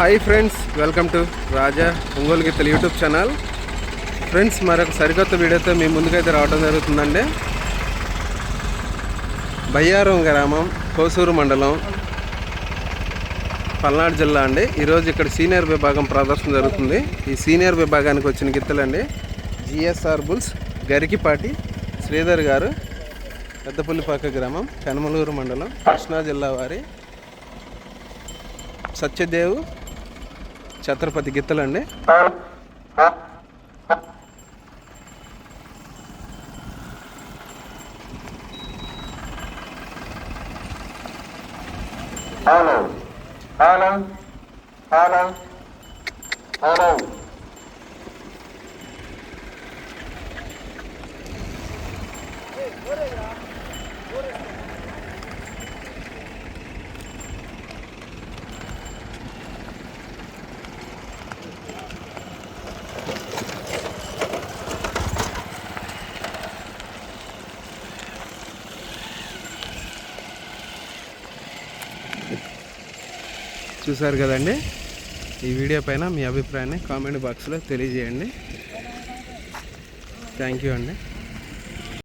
Hi friends welcome to Raja Ongole గీతల YouTube channel. Friends మరొక సరికొత్త వీడియోతో మీ ముందుకైతే రావడం జరుగుతుందండి. బయ్యారం గ్రామం కోసూరు మండలం పల్నాడు జిల్లా అండి. ఈరోజు ఇక్కడ సీనియర్ విభాగం ప్రదర్శన జరుగుతుంది. ఈ సీనియర్ విభాగానికి వచ్చిన గిత్తలండి జిఎస్ఆర్ బుల్స్ గరికిపాటి శ్రీధర్ గారు పెద్దపల్లిపాక గ్రామం కనమలూరు మండలం కృష్ణా జిల్లా వారి సత్యదేవ్ ఛత్రపతి గిత్తలండి. హలో హలో హలో హలో చూసారు కదండి? ఈ వీడియో పైన మీ అభిప్రాయాన్ని కామెంట్ బాక్స్లో తెలియజేయండి. థ్యాంక్ యూ అండి.